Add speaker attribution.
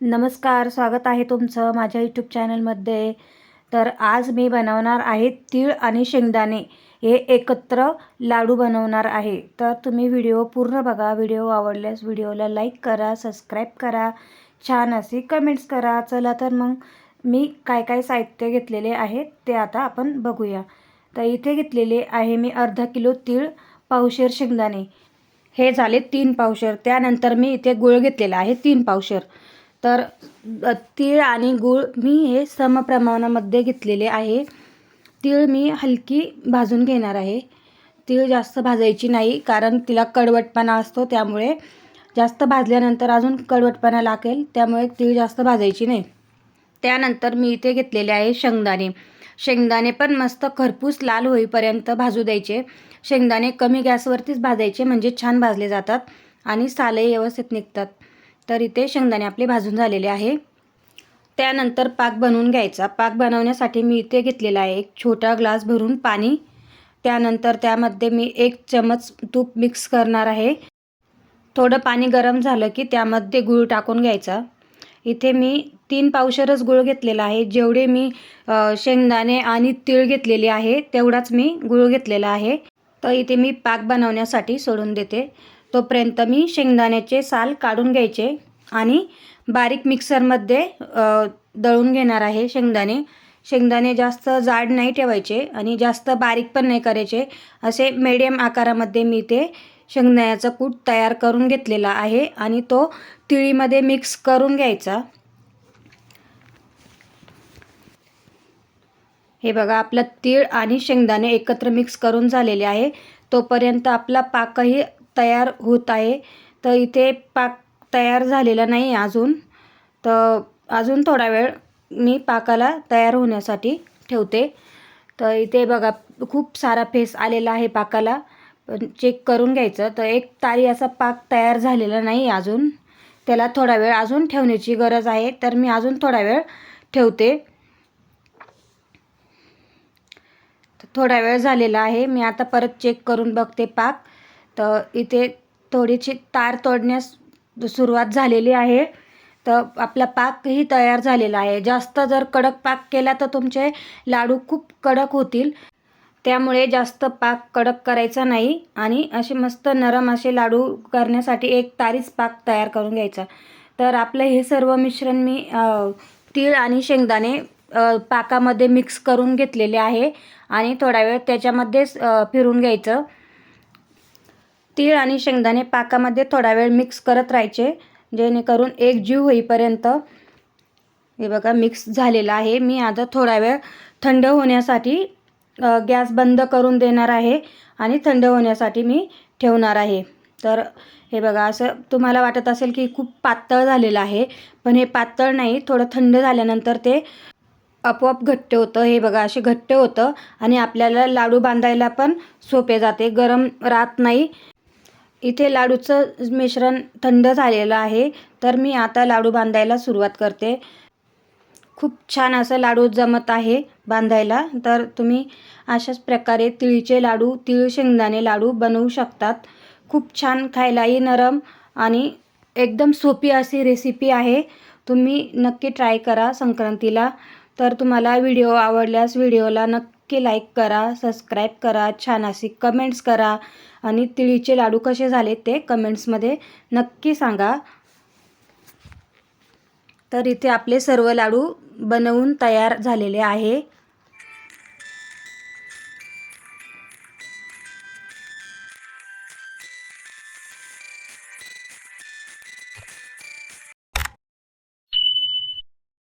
Speaker 1: नमस्कार स्वागत आहे तुमचं माझ्या यूट्यूब चॅनलमध्ये तर आज मी बनवणार आहे तीळ आणि शेंगदाणे. हे एकत्र लाडू बनवणार आहे. तर तुम्ही व्हिडिओ पूर्ण बघा. व्हिडिओ आवडल्यास व्हिडिओला लाईक करा सबस्क्राईब करा. छान अशी कमेंट्स करा. चला तर मग मी काय काय साहित्य घेतलेले आहे ते आता आपण बघूया. तर इथे घेतलेले आहे मी अर्धा किलो तीळ पावशेर शेंगदाणे. हे झाले तीन पावशेर. त्यानंतर मी इथे गुळ घेतलेला आहे तीन पावशेर. तर तीळ आणि गूळ मी हे समप्रमाणामध्ये घेतलेले आहे. तीळ मी हलकी भाजून घेणार आहे. तीळ जास्त भाजायची नाही कारण तिला कडवटपणा असतो त्यामुळे जास्त भाजल्यानंतर अजून कडवटपणा लागेल त्यामुळे तीळ जास्त भाजायची नाही. त्यानंतर मी इथे घेतलेले आहे शेंगदाणे. शेंगदाणे पण मस्त खरपूस लाल होईपर्यंत भाजू द्यायचे. शेंगदाणे कमी गॅसवरतीच भाजायचे म्हणजे छान भाजले जातात आणि सालही व्यवस्थित निघतात. तर इथे शेंगदाणे आपले भाजून झालेले आहे. त्यानंतर पाक बनवून घ्यायचा. पाक बनवण्यासाठी मी इथे घेतलेला आहे एक छोटा ग्लास भरून पाणी. त्यानंतर त्यामध्ये मी एक चमच तूप मिक्स करणार आहे. थोडं पाणी गरम झालं की त्यामध्ये गूळ टाकून घ्यायचा. इथे मी तीन पावशरच गूळ घेतलेला आहे. जेवढे मी शेंगदाणे आणि तीळ घेतलेले आहे तेवढाच मी गूळ घेतलेला आहे. तर इथे मी पाक बनवण्यासाठी सोडून देते. तोपर्यंत मी शेंगदाण्याचे साल काढून घ्यायचे आणि बारीक मिक्सरमध्ये दळून घेणार आहे शेंगदाणे. शेंगदाणे जास्त जाड नाही ठेवायचे आणि जास्त बारीक पण नाही करायचे. असे मीडियम आकारामध्ये मी ते शेंगदाण्याचा कूट तयार करून घेतलेला आहे आणि तो तिळीमध्ये मिक्स करून घ्यायचा. हे बघा आपलं तीळ आणि शेंगदाणे एकत्र मिक्स करून झालेले आहे. तोपर्यंत आपला पाकही तयार होत आहे. तर इथे पाक तयार झालेला नाही अजून. तर अजून थोडा वेळ मी पाकाला तयार होण्यासाठी ठेवते. तर इथे बघा खूप सारा फेस आलेला आहे पाकाला. पण चेक करून घ्यायचं. तर एक तारी असा पाक तयार झालेला नाही अजून. त्याला थोडा वेळ अजून ठेवण्याची गरज आहे. तर मी अजून थोडा वेळ ठेवते. थोडा वेळ झालेला आहे. मी आता परत चेक करून बघते पाक. तर इथे थोडीशी तार तोडण्यास सुरुवात झालेली आहे. तर आपला पाकही तयार झालेला आहे. जास्त जर कडक पाक केला तर तुमचे लाडू खूप कडक होतील. त्यामुळे जास्त पाक कडक करायचा नाही आणि असे मस्त नरम असे लाडू करण्यासाठी एक तारीच पाक तयार करून घ्यायचा. तर आपलं हे सर्व मिश्रण मी तीळ आणि शेंगदाणे पाकामध्ये मिक्स करून घेतलेले आहे आणि थोडा वेळ त्याच्यामध्येच फिरून घ्यायचं. तीळ आणि शेंगदाणे पाकामध्ये थोडा वेळ मिक्स करत राहायचे जेणेकरून एक जीव होईपर्यंत हे बघा मिक्स झालेला आहे. मी आता थोडा वेळ थंड होण्यासाठी गॅस बंद करून देणार आहे आणि थंड होण्यासाठी मी ठेवणार आहे. तर हे बघा असं तुम्हाला वाटत असेल की खूप पातळ झालेलं आहे पण हे पातळ नाही थोडं थंड झाल्यानंतर ते आपोआप घट्ट होतं. हे बघा असे घट्ट होतं आणि आपल्याला लाडू बांधायला पण सोपे जाते. गरम राहत नाही. इथे लाडूचं मिश्रण थंड झालेलं आहे तर मी आता लाडू बांधायला सुरुवात करते. खूप छान असं लाडू जमत आहे बांधायला तर तुम्ही अशाच प्रकारे तिळीचे लाडू तिळ शेंगदाणे लाडू बनवू शकतात. खूप छान खायलाही नरम आणि एकदम सोपी अशी रेसिपी आहे. तुम्ही नक्की ट्राय करा संक्रांतीला. तर तुम्हाला व्हिडिओ आवडल्यास व्हिडिओला नक्की लाईक करा सबस्क्राईब करा छान अशी कमेंट्स करा. आणि तिळीचे लाडू कसे झाले ते कमेंट्समध्ये नक्की सांगा. तर इथे आपले सर्व लाडू बनवून तयार झालेले आहे.